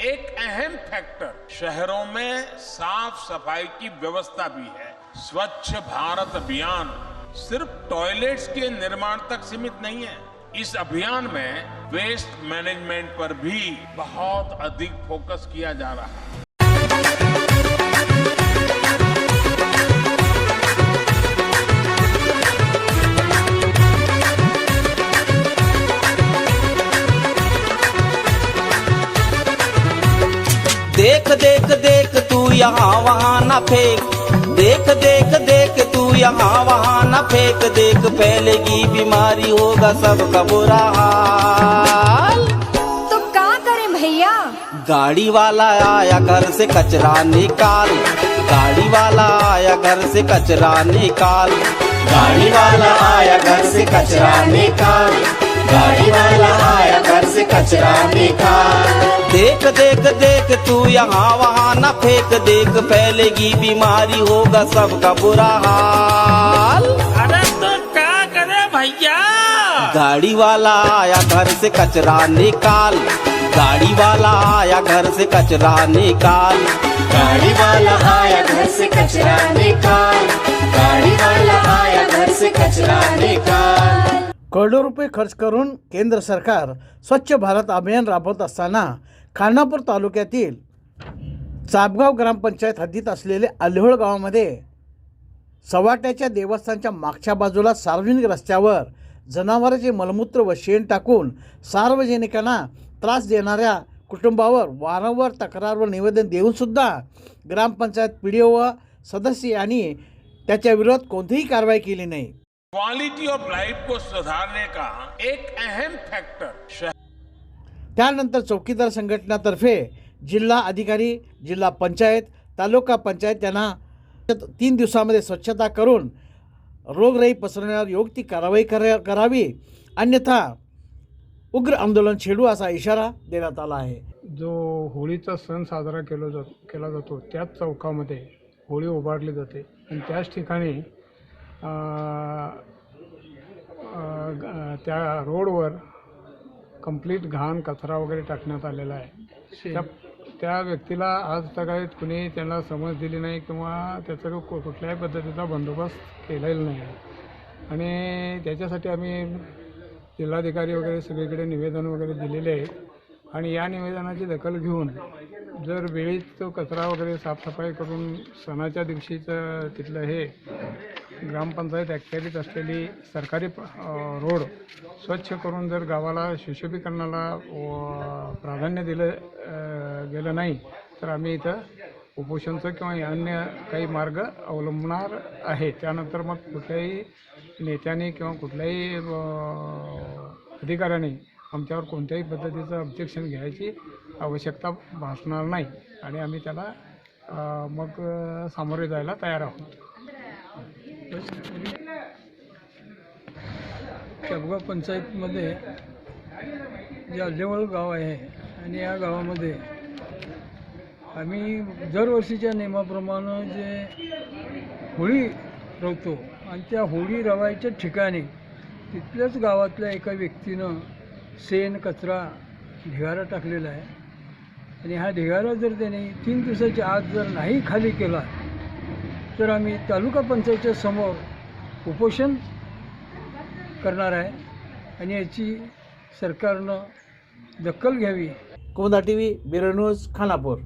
एक अहम फैक्टर शहरों में साफ़ सफ़ाई की व्यवस्था भी है। स्वच्छ भारत अभियान सिर्फ़ टॉयलेट्स के निर्माण तक सीमित नहीं है। इस अभियान में वेस्ट मैनेजमेंट पर भी बहुत अधिक फोकस किया जा रहा है। देख देख देख तू यहाँ वहाँ न फेंक। देख देख देख तू यहाँ वहाँ न फेंक। देख फैलेगी बीमारी होगा सबका बुरा हाल। तो का करें भैया? गाड़ी वाला आया घर से कचरा निकाल। गाड़ी वाला आया घर से कचरा निकाल। गाड़ी वाला आया घर से कचरा निकाल। गाड़ी वाला आया से कचरा निकाल। देख देख देख तू यहाँ वहाँ न फेंक देख फैलेगी बीमारी होगा सबका बुरा हाल। अरे तो क्या करे भैया? गाड़ी वाला आया घर से कचरा निकाल। गाड़ी वाला आया घर से कचरा निकाल। गाड़ी वाला आया घर से कचरा निकाल। गाड़ी वाला आया घर से कचरा निकाल। करोडो रुपये खर्च करून केंद्र सरकार स्वच्छ भारत अभियान राबवत असताना खानापूर तालुक्यातील चापगाव ग्रामपंचायत हद्दीत असलेले अल्होळ गावामध्ये सवाट्याच्या देवस्थानच्या मागच्या बाजूला सार्वजनिक रस्त्यावर जनावरांचे मलमूत्र व शेण टाकून सार्वजनिकांना त्रास देणाऱ्या कुटुंबावर वारंवार तक्रार व निवेदन देऊनसुद्धा ग्रामपंचायत पी डी ओ व सदस्य यांनी त्याच्या विरोधात कोणतीही कारवाई केली नाही. क्वालिटी ऑफ लाइफ को सुधारने का एक अहम फैक्टर त्यानंतर चौकीदार संघटनातर्फे जिल्हा अधिकारी जिल्हा पंचायत तालुका पंचायत यांना तीन दिवसामध्ये स्वच्छता करून रोगराई पसरण्यावर योग्य ती कारवाई करा करावी. अन्यथा उग्र आंदोलन छेडू असा इशारा देण्यात आला आहे. जो होळीचा सण साजरा केला जात केला जातो त्याच चौकामध्ये होळी उभारली जाते. आणि त्याच ठिकाणी त्या रोडवर कंप्लीट घाण कचरा वगैरे टाकण्यात आलेला आहे. त्या त्या व्यक्तीला आज तगायत कुणी त्यांना समज दिली नाही किंवा त्याचा कु- कुठल्याही पद्धतीचा बंदोबस्त केलेला नाही. आणि त्याच्यासाठी आम्ही जिल्हाधिकारी वगैरे सगळीकडे निवेदन वगैरे दिलेले आहेत. आणि या निवेदनाची दखल घेऊन जर वेळीच तो कचरा वगैरे साफसफाई करून सणाच्या दिवशीचं तिथलं हे ग्रामपंचायत अखत्यारीत असलेली सरकारी रोड स्वच्छ करून जर गावाला सुशोभीकरणाला व प्राधान्य दिलं गेलं नाही तर आम्ही इथं उपोषणचं किंवा अन्य काही मार्ग अवलंबणार आहे. त्यानंतर मग कुठल्याही नेत्याने किंवा कुठल्याही अधिकाऱ्याने आमच्यावर कोणत्याही पद्धतीचं ऑब्जेक्शन घ्यायची आवश्यकता भासणार नाही. आणि आम्ही त्याला मग सामोरे जायला तयार आहोत. चाबगाव पंचायतमध्ये जे अल्लेवळ गाव आहे आणि या गावामध्ये आम्ही दरवर्षीच्या नियमाप्रमाणे जे होळी रवतो आणि त्या होळी रवायच्या ठिकाणी तिथल्याच गावातल्या एका व्यक्तीनं शेण कचरा ढिगारा टाकलेला आहे. आणि हा ढिगारा जर त्याने तीन दिवसाच्या आत जर नाही खाली केला तर आम्ही तालुका पंचायतच्या समोर उपोषण करणार आहे आणि याची सरकारनं दखल घ्यावी. कोंदा TV bureau news Khanapur.